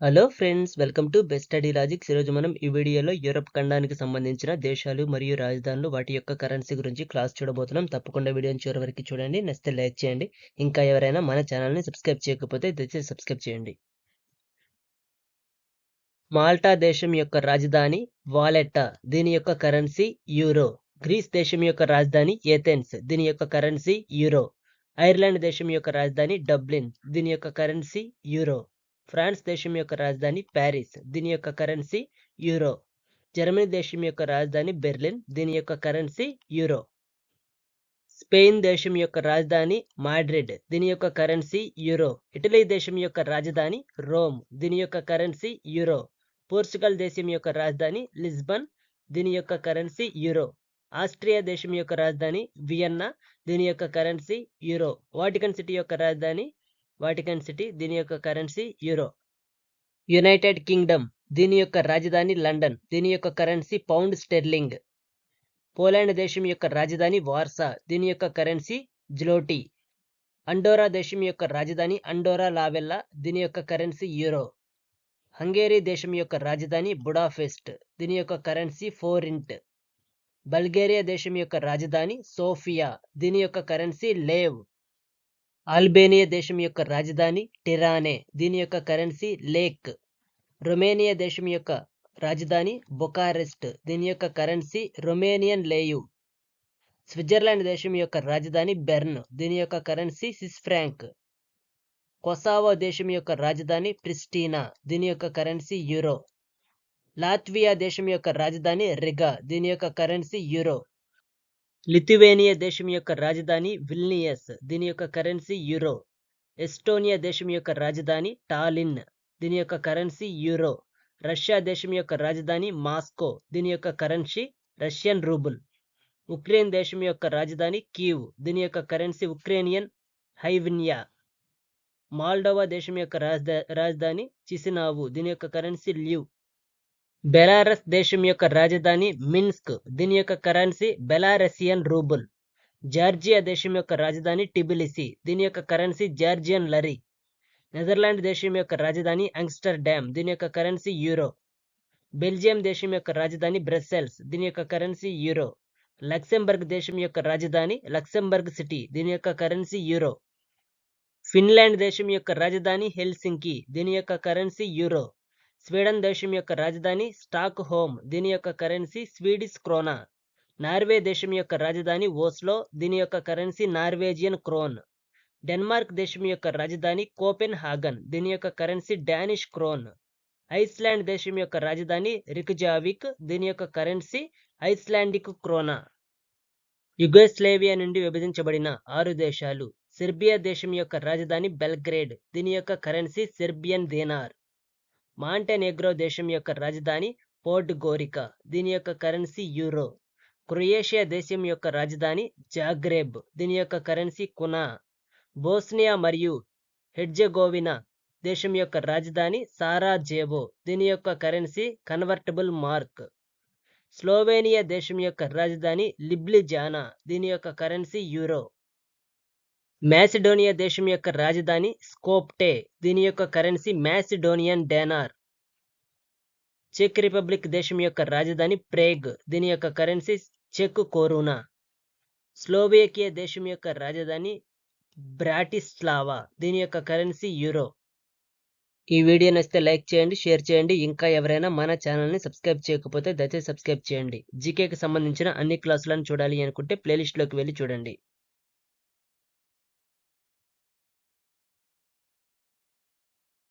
Hello friends welcome to best study logics ఈరోజు మనం ఈ వీడియోలో యూరప్ ఖండానికి సంబంధించిన దేశాలు మరియు రాజధానులు వాటి యొక్క కరెన్సీ గురించి క్లాస్ చూడబోతున్నాం. తప్పకుండా వీడియోని చివరి వరకు చూడండి. నచ్చితే లైక్ చేయండి. ఇంకా ఎవరైనా మన ఛానల్ని సబ్స్క్రైబ్ చేయకపోతే దయచేసి సబ్స్క్రైబ్ చేయండి. మాల్టా దేశం యొక్క రాజధాని వాలెట్టా దీని యొక్క కరెన్సీ యూరో గ్రీస్ దేశం యొక్క రాజధాని ఏథెన్స్ దీని యొక్క కరెన్సీ యూరో ఐర్లాండ్ దేశం యొక్క రాజధాని డబ్లిన్ దీని యొక్క కరెన్సీ యూరో ఫ్రాన్స్ దేశం యొక్క రాజధాని ప్యారిస్ దీని యొక్క కరెన్సీ యూరో. జర్మనీ దేశం యొక్క రాజధాని బెర్లిన్ దీని యొక్క కరెన్సీ యూరో. స్పెయిన్ దేశం యొక్క రాజధాని మాడ్రిడ్ దీని యొక్క కరెన్సీ యూరో. ఇటలీ దేశం యొక్క రాజధాని రోమ్ దీని యొక్క కరెన్సీ యూరో. పోర్చుగల్ దేశం యొక్క రాజధాని లిస్బన్ దీని యొక్క కరెన్సీ యూరో. ఆస్ట్రియా దేశం యొక్క రాజధాని వియన్నా దీని యొక్క కరెన్సీ యూరో. వాటికన్ సిటీ యొక్క రాజధాని వాటికన్ సిటీ దీని యొక్క కరెన్సీ యూరో యునైటెడ్ కింగ్డమ్ దీని యొక్క రాజధాని లండన్ దీని యొక్క కరెన్సీ పౌండ్ స్టెర్లింగ్ పోలాండ్ దేశం యొక్క రాజధాని వార్సా దీని యొక్క కరెన్సీ జ్లోటీ అండోరా దేశం యొక్క రాజధాని అండోరా లావెల్లా దీని యొక్క కరెన్సీ యూరో హంగేరీ దేశం యొక్క రాజధాని బుడాఫెస్ట్ దీని యొక్క కరెన్సీ ఫోరింట్ బల్గేరియా దేశం యొక్క రాజధాని సోఫియా దీని యొక్క కరెన్సీ లేవ్ ఆల్బేనియా దేశం యొక్క రాజధాని టిరానే. దీని యొక్క కరెన్సీ లేక్. రొమేనియా దేశం యొక్క రాజధాని బొకారెస్ట్. దీని యొక్క కరెన్సీ రొమేనియన్ లేయు. స్విట్జర్లాండ్ దేశం యొక్క రాజధాని బెర్న్. దీని యొక్క కరెన్సీ సిస్ ఫ్రాంక్. కొసావో దేశం యొక్క రాజధాని ప్రిస్టీనా. దీని యొక్క కరెన్సీ యూరో. లాత్వియా దేశం యొక్క రాజధాని రిగా. దీని యొక్క కరెన్సీ యూరో. లిథువేనియా దేశం యొక్క రాజధాని విల్నియస్ దీని యొక్క కరెన్సీ యూరో. ఎస్టోనియా దేశం యొక్క రాజధాని టాలిన్ దీని యొక్క కరెన్సీ యూరో. రష్యా దేశం యొక్క రాజధాని మాస్కో దీని యొక్క కరెన్సీ రష్యన్ రూబుల్. ఉక్రెయిన్ దేశం యొక్క రాజధాని కీవ్ దీని యొక్క కరెన్సీ ఉక్రేనియన్ హైవిన్యా. మాల్డోవా దేశం యొక్క రాజధా రాజధాని చిసినావు దీని యొక్క కరెన్సీ ల్యూ బెలారస్ దేశం యొక్క రాజధాని మిన్స్క్. దీని యొక్క కరెన్సీ బెలారసియన్ రూబుల్. జార్జియా దేశం యొక్క రాజధాని టిబిలిసి. దీని యొక్క కరెన్సీ జార్జియన్ లరీ. నెదర్లాండ్ దేశం యొక్క రాజధాని యాంగ్స్టర్ డ్యామ్ దీని యొక్క కరెన్సీ యూరో. బెల్జియం దేశం యొక్క రాజధాని బ్రస్సెల్స్. దీని యొక్క కరెన్సీ యూరో. లక్సెంబర్గ్ దేశం యొక్క రాజధాని లక్సెంబర్గ్ సిటీ. దీని యొక్క కరెన్సీ యూరో. ఫిన్లాండ్ దేశం యొక్క రాజధాని హెల్సింకి. దీని యొక్క కరెన్సీ యూరో. స్వీడన్ దేశం యొక్క రాజధాని స్టాక్ హోమ్ దీని యొక్క కరెన్సీ స్వీడిష్ క్రోనా. నార్వే దేశం యొక్క రాజధాని ఓస్లో దీని యొక్క కరెన్సీ నార్వేజియన్ క్రోన్. డెన్మార్క్ దేశం యొక్క రాజధాని కోపెన్ హాగన్ దీని యొక్క కరెన్సీ డానిష్ క్రోన్. ఐస్లాండ్ దేశం యొక్క రాజధాని రిక్జావిక్ దీని యొక్క కరెన్సీ ఐస్లాండిక్ క్రోనా. యుగోస్లేవియా నుండి విభజించబడిన ఆరు దేశాలు. సెర్బియా దేశం యొక్క రాజధాని బెల్గ్రేడ్ దీని యొక్క కరెన్సీ సెర్బియన్ దేనార్. మాంటెనెగ్రో దేశం యొక్క రాజధాని పోర్ట్ గోరికా. దీని యొక్క కరెన్సీ యూరో. క్రొయేషియా దేశం యొక్క రాజధాని జాగ్రేబ్. దీని యొక్క కరెన్సీ కునా. బోస్నియా మరియు హెడ్జెగోవినా దేశం యొక్క రాజధాని సారాజేవో. దీని యొక్క కరెన్సీ కన్వర్టబుల్ మార్క్. స్లోవేనియా దేశం యొక్క రాజధాని లిబ్లిజానా. దీని యొక్క కరెన్సీ యూరో. మ్యాసిడోనియా దేశం యొక్క రాజధాని స్కోప్టే. దీని యొక్క కరెన్సీ మ్యాసిడోనియన్ డేనార్. చెక్ రిపబ్లిక్ దేశం యొక్క రాజధాని ప్రేగ్. దీని యొక్క కరెన్సీ చెక్ కోరునా. స్లోవేకియా దేశం యొక్క రాజధాని బ్రాటిస్లావా. దీని యొక్క కరెన్సీ యూరో. ఈ వీడియో నచ్చితే లైక్ చేయండి షేర్ చేయండి. ఇంకా ఎవరైనా మన ఛానల్ని సబ్స్క్రైబ్ చేయకపోతే దయచేసి సబ్స్క్రైబ్ చేయండి. జీకేకి సంబంధించిన అన్ని క్లాసులను చూడాలి అనుకుంటే ప్లేలిస్ట్లోకి వెళ్ళి చూడండి.